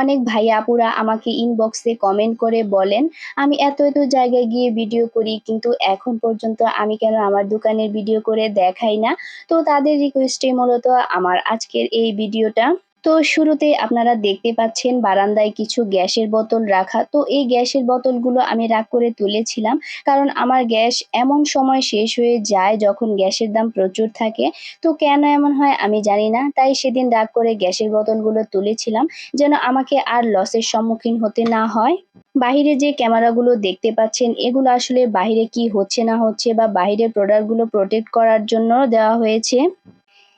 অনেক ভাই আপুরা আমাকে ইনবক্সে কমেন্ট করে বলেন, আমি এত এত জায়গায় গিয়ে ভিডিও করি, কিন্তু এখন পর্যন্ত আমি কেন আমার দোকানের ভিডিও করে দেখাই না? তো তাদের রিকোয়েস্টে মূলত আমার আজকের এই ভিডিওটা তো শুরুতে আপনারা দেখতে পাচ্ছেন বারান্দায় কিছু গ্যাসের বোতল রাখা। তো এই গ্যাসের বোতলগুলো আমি রাগ করে তুলেছিলাম কারণ আমার গ্যাস এমন সময় শেষ হয়ে যায় যখন গ্যাসের দাম প্রচুর থাকে। তো কেন এমন হয় আমি জানি না, তাই সেদিন রাগ করে গ্যাসের বোতলগুলো তুলেছিলাম যেন আমাকে আর লসের সম্মুখীন হতে না হয়। বাহিরে যে ক্যামেরাগুলো দেখতে পাচ্ছেন, এগুলো আসলে বাহিরে কি হচ্ছে না হচ্ছে বা বাহিরের প্রোডাক্টগুলো প্রোটেক্ট করার জন্য দেওয়া হয়েছে।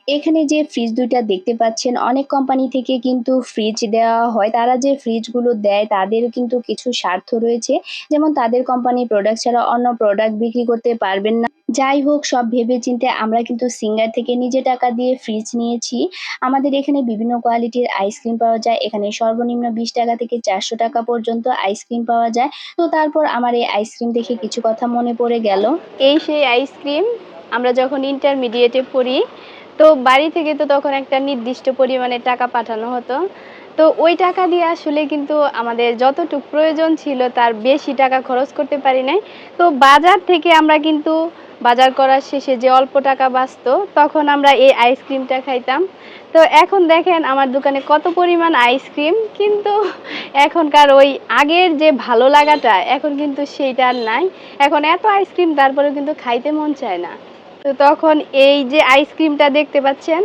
এখানে যে ফ্রিজ দুইটা দেখতে পাচ্ছেন, অনেক কোম্পানি থেকে কিন্তু ফ্রিজ দেওয়া হয়। তারা যে ফ্রিজগুলো দেয়, তাদের কিন্তু কিছু স্বার্থ রয়েছে। যেমন তাদের কোম্পানি প্রোডাক্ট ছাড়া অন্য প্রোডাক্ট বিক্রি করতে পারবেন না। যাই হোক, সব ভেবে চিন্তে আমরা কিন্তু সিঙ্গার থেকে নিজে টাকা দিয়ে ফ্রিজ নিয়েছি। আমাদের এখানে বিভিন্ন কোয়ালিটির আইসক্রিম পাওয়া যায়। এখানে সর্বনিম্ন বিশ টাকা থেকে চারশো টাকা পর্যন্ত আইসক্রিম পাওয়া যায়। তো তারপর আমার এই আইসক্রিম দেখে কিছু কথা মনে পড়ে গেল। এই সেই আইসক্রিম আমরা যখন ইন্টারমিডিয়েটে পড়ি তো বাড়ি থেকে তো তখন একটা নির্দিষ্ট পরিমাণে টাকা পাঠানো হতো। তো ওই টাকা দিয়ে আসলে কিন্তু আমাদের যতটুকু প্রয়োজন ছিল তার বেশি টাকা খরচ করতে পারি নাই। তো বাজার থেকে আমরা কিন্তু বাজার করার শেষে যে অল্প টাকা বাঁচতো, তখন আমরা এই আইসক্রিমটা খাইতাম। তো এখন দেখেন আমার দোকানে কত পরিমাণ আইসক্রিম কিন্তু এখনকার ওই আগের যে ভালো লাগাটা এখন কিন্তু সেইটা আর নাই। এখন এত আইসক্রিম তারপরেও কিন্তু খাইতে মন চায় না। তো তখন এই যে আইসক্রিমটা দেখতে পাচ্ছেন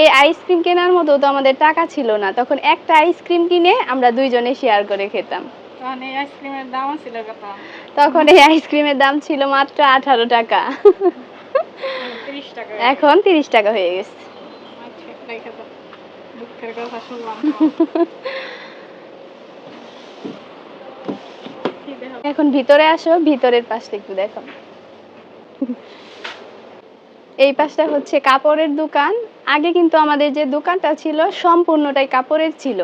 এই আইসক্রিম কেনার মতো তো আমাদের টাকা ছিল না। তখন একটা আইসক্রিম কিনে আমরা দুইজনে শেয়ার করে খেতাম। তখন এই আইসক্রিমের দাম ছিল তখন এই আইসক্রিমের দাম ছিল মাত্র আঠারো টাকা। এখন তিরিশ টাকা হয়ে গেছে। আচ্ছা এখন ভিতরে আসো ভিতরের পাশটা একটু দেখো এই পাশটা হচ্ছে কাপড়ের দোকান। আগে কিন্তু আমাদের যে দোকানটা ছিল সম্পূর্ণটাই কাপড়ের ছিল।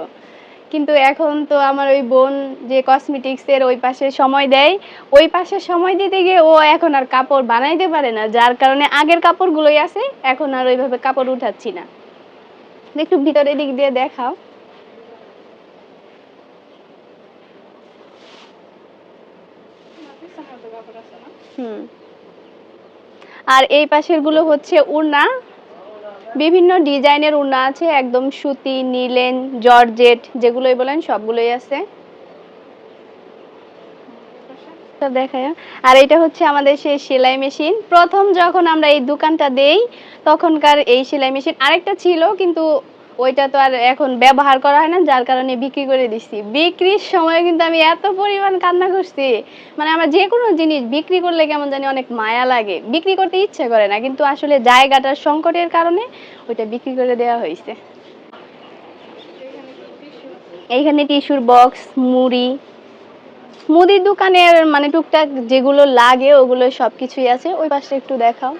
কিন্তু এখন তো আমার ওই বোন যে কসমেটিক্সের ওই পাশে সময় দেয়, ওই পাশে সময় দিতে গিয়ে ও এখন আর কাপড় বানাইতে পারে না। যার কারণে আগের কাপড়গুলোই আছে, এখন আর ওইভাবে কাপড় উঠাচ্ছি না। একটু ভিতরের দিক দিয়ে দেখাও। হুম। আর এই পাশেরগুলো হচ্ছে উড়না। বিভিন্ন ডিজাইনের উড়না আছে, একদম সুতি, নীলেন, জর্জেট, যেগুলোই বলেন সবগুলোই আছে। আর এটা হচ্ছে আমাদের সেই সেলাই মেশিন। প্রথম যখন আমরা এই দোকানটা দেই, তখনকার এই সেলাই মেশিন আরেকটা ছিল, কিন্তু ওইটা তো আর এখন ব্যবহার করা হয় না, যার কারণে বিক্রি করে দিচ্ছি বিক্রির সময় কিন্তু আমি এত পরিমাণ কান্না করছি। মানে আমার যে কোনো জিনিস বিক্রি করলে কেমন জানি অনেক মায়া লাগে। বিক্রি করতে ইচ্ছে করে না, কিন্তু আসলে জায়গাটার সংকটের কারণে ওইটা বিক্রি করে দেওয়া হয়েছে। এইখানে টিস্যুর বক্স, মুড়ি। মুদির দোকানের মানে টুকটাক যেগুলো লাগে, ওগুলো সব কিছুই আছে। ওই পাশে একটু দেখাও।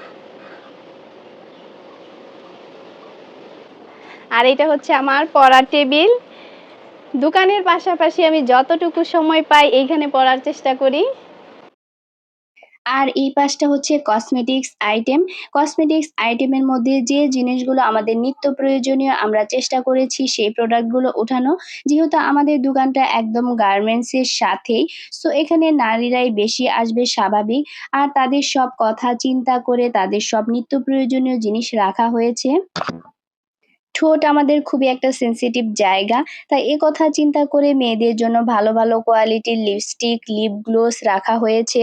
আর এটা হচ্ছে আমার পড়ার টেবিল। দোকানের পাশাপাশি আমি যতটুকু সময় পাই এইখানে পড়ার চেষ্টা করি। আর এই পাশটা হচ্ছে কসমেটিক্স আইটেম কসমেটিক্স আইটেমের মধ্যে যে জিনিসগুলো আমাদের নিত্য প্রয়োজনীয় আমরা চেষ্টা করেছি সেই প্রোডাক্টগুলো ওঠানো। যেহেতু আমাদের দোকানটা একদম গার্মেন্টসের সাথেই সো এখানে নারীরাই বেশি আসবে স্বাভাবিক। আর তাদের সব কথা চিন্তা করে তাদের সব নিত্য প্রয়োজনীয় জিনিস রাখা হয়েছে। ঠোঁট আমাদের খুবই একটা সেন্সিটিভ জায়গা। তাই এ কথা চিন্তা করে মেয়েদের জন্য ভালো ভালো কোয়ালিটির লিপস্টিক লিপ গ্লোস রাখা হয়েছে।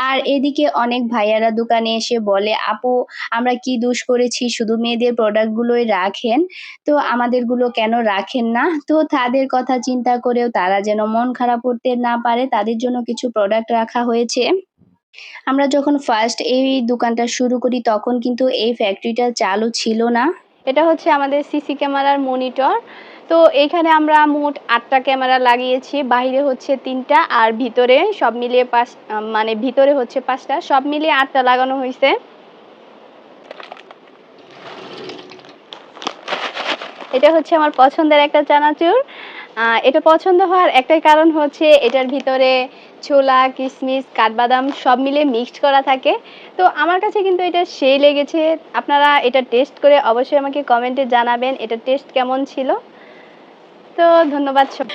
আর এদিকে অনেক ভাইয়ারা দোকানে এসে বলে, আপু, আমরা কি দোষ করেছি? শুধু মেয়েদের প্রোডাক্টগুলোই রাখেন। তো আমাদেরগুলো কেন রাখেন না? তো তাদের কথা চিন্তা করেও তারা যেন মন খারাপ করতে না পারে, তাদের জন্য কিছু প্রোডাক্ট রাখা হয়েছে। আমরা যখন ফার্স্ট এই দোকানটা শুরু করি, তখন কিন্তু এই ফ্যাক্টরিটা চালু ছিল না। এটা হচ্ছে আমাদের সিসি ক্যামেরার মনিটর। তো এখানে আমরা মোট আটটা ক্যামেরা লাগিয়েছি, বাইরে হচ্ছে তিনটা আর ভিতরে সব মিলিয়ে পাঁচ মানে ভিতরে হচ্ছে পাঁচটা, সব মিলিয়ে আটটা লাগানো হয়েছে। এটা হচ্ছে আমার পছন্দের একটা চানাচুর। এটা পছন্দ হওয়ার একটাই কারণ হচ্ছে এটার ভিতরে ছোলা কিশমিশ কাঠবাদাম সব মিলে মিক্সড করা থাকে। তো আমার কাছে কিন্তু এটা সেই লেগেছে। আপনারা এটা টেস্ট করে অবশ্যই আমাকে কমেন্টে জানাবেন এটা টেস্ট কেমন ছিল। তো ধন্যবাদ সব